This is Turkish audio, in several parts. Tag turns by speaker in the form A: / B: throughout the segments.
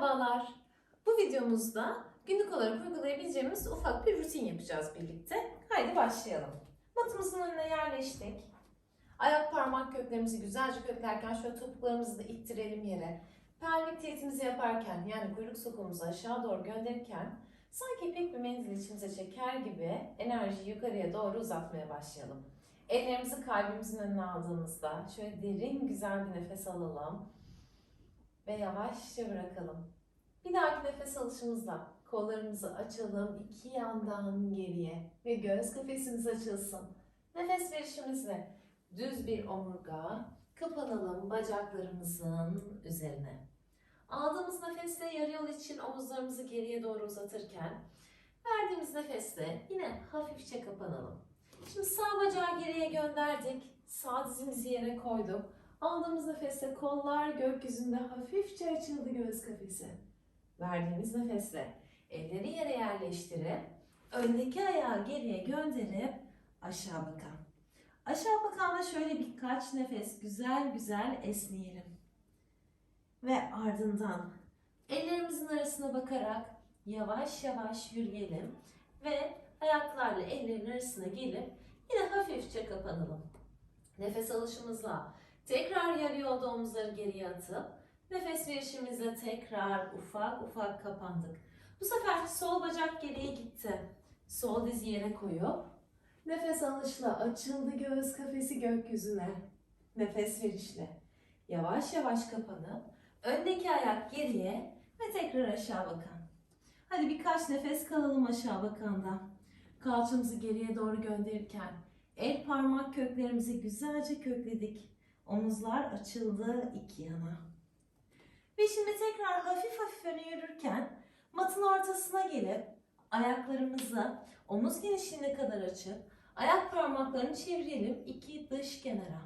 A: Merhabalar. Bu videomuzda günlük olarak uygulayabileceğimiz ufak bir rutin yapacağız birlikte. Haydi başlayalım. Matımızın önüne yerleştik. Ayak parmak köklerimizi güzelce köklerken şöyle topuklarımızı da ittirelim yere. Pelvik diyetimizi yaparken yani kuyruk sokumumuzu aşağı doğru gönderirken sanki ipek bir mendil içimize çeker gibi enerjiyi yukarıya doğru uzatmaya başlayalım. Ellerimizi kalbimizin önüne aldığımızda şöyle derin güzel bir nefes alalım ve yavaşça bırakalım. Bir dahaki nefes alışımızda kollarımızı açalım iki yandan geriye ve göğüs kafesimiz açılsın. Nefes verişimizle düz bir omurga, kapanalım bacaklarımızın üzerine. Aldığımız nefeste yarı yol için omuzlarımızı geriye doğru uzatırken verdiğimiz nefeste yine hafifçe kapanalım. Şimdi sağ bacağı geriye gönderdik. Sağ dizimizi yere koyduk. Aldığımız nefeste kollar gökyüzünde hafifçe açıldı göğüs kafesi. Verdiğimiz nefesle elleri yere yerleştirip öndeki ayağı geriye gönderip aşağı bakalım. Aşağı bakan da şöyle birkaç nefes güzel güzel esneyelim. Ve ardından ellerimizin arasına bakarak yavaş yavaş yürüyelim ve ayaklarla ellerin arasına gelip yine hafifçe kapanalım. Nefes alışımızla tekrar yarı yolda omuzları geriye atıp nefes verişimizle tekrar ufak ufak kapandık. Bu sefer sol bacak geriye gitti. Sol dizi yere koyup nefes alışla açıldı göğüs kafesi gökyüzüne. Nefes verişle yavaş yavaş kapanıp öndeki ayak geriye ve tekrar aşağı bakan. Hadi birkaç nefes kalalım aşağı bakanda. Kalçamızı geriye doğru gönderirken el parmak köklerimizi güzelce kökledik. Omuzlar açıldı iki yana. Ve şimdi tekrar hafif hafif öne yürürken matın ortasına gelip ayaklarımızı omuz genişliğine kadar açıp ayak parmaklarını çevirelim iki dış kenara.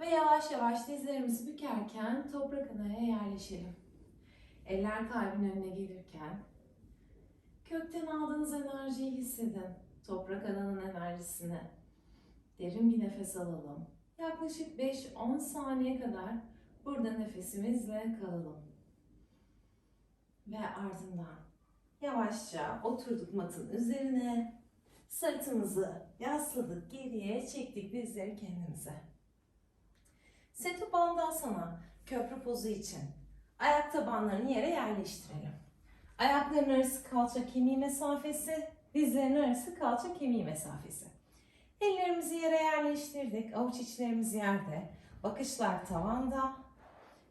A: Ve yavaş yavaş dizlerimizi bükerken toprak anaya yerleşelim. Eller kalbin önüne gelirken kökten aldığınız enerjiyi hissedin. Toprak ananın enerjisini. Derin bir nefes alalım. Yaklaşık 5-10 saniye kadar burada nefesimizle kalalım. Ve ardından yavaşça oturduk matın üzerine. Sırtımızı yasladık geriye, çektik dizleri kendimize. Setu Bandasana köprü pozu için ayak tabanlarını yere yerleştirelim. Ayakların arası kalça kemiği mesafesi, dizlerin arası kalça kemiği mesafesi. Ellerimizi yere yerleştirdik, avuç içlerimiz yerde, bakışlar tavanda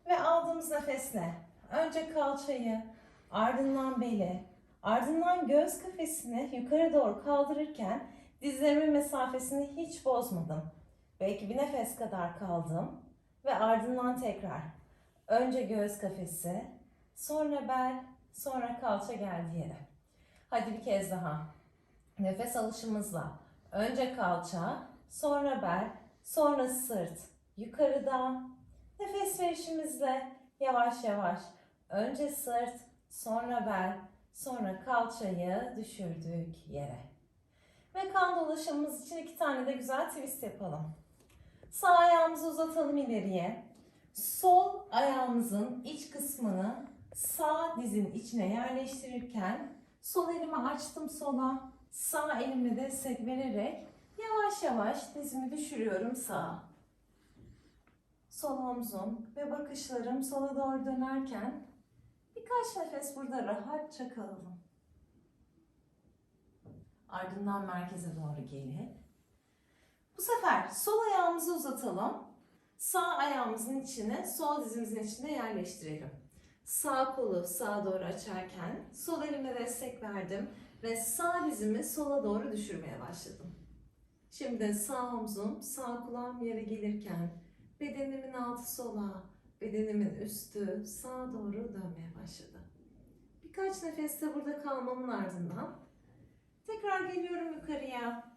A: ve aldığımız nefesle önce kalçayı, ardından beli, ardından göğüs kafesini yukarı doğru kaldırırken dizlerimin mesafesini hiç bozmadım. Belki bir nefes kadar kaldım ve ardından tekrar önce göğüs kafesi, sonra bel, sonra kalça geldi yere. Hadi bir kez daha. Nefes alışımızla önce kalça, sonra bel, sonra sırt, yukarıda. Nefes verişimizle yavaş yavaş önce sırt, sonra bel, sonra kalçayı düşürdük yere. Ve kan dolaşımımız için iki tane de güzel twist yapalım. Sağ ayağımızı uzatalım ileriye. Sol ayağımızın iç kısmını sağ dizin içine yerleştirirken sol elimi açtım sola, sağ elimle destek vererek yavaş yavaş dizimi düşürüyorum sağa. Sol omzum ve bakışlarım sola doğru dönerken birkaç nefes burada rahatça kalalım. Ardından merkeze doğru gelip bu sefer sol ayağımızı uzatalım. Sağ ayağımızın içine, sol dizimizin içine yerleştirelim. Sağ kolu sağa doğru açarken sol elimle destek verdim ve sağ dizimi sola doğru düşürmeye başladım. Şimdi sağ omzum, sağ kulağım yere gelirken bedenimin altı sola, bedenimin üstü sağa doğru dönmeye başladı. Birkaç nefeste burada kalmamın ardından tekrar geliyorum yukarıya.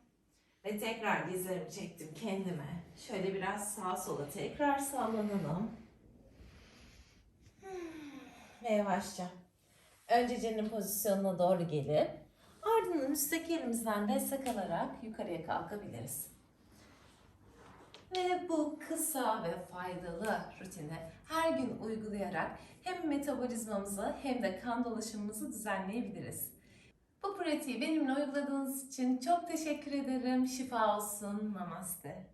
A: Ve tekrar dizlerimi çektim kendime. Şöyle biraz sağa sola tekrar sallanalım. Ve yavaşça. Önce cenin pozisyonuna doğru gelip ardından üstteki elimizden destek alarak yukarıya kalkabiliriz. Ve bu kısa ve faydalı rutini her gün uygulayarak hem metabolizmamızı hem de kan dolaşımımızı düzenleyebiliriz. Bu pratiği benimle uyguladığınız için çok teşekkür ederim. Şifa olsun. Namaste.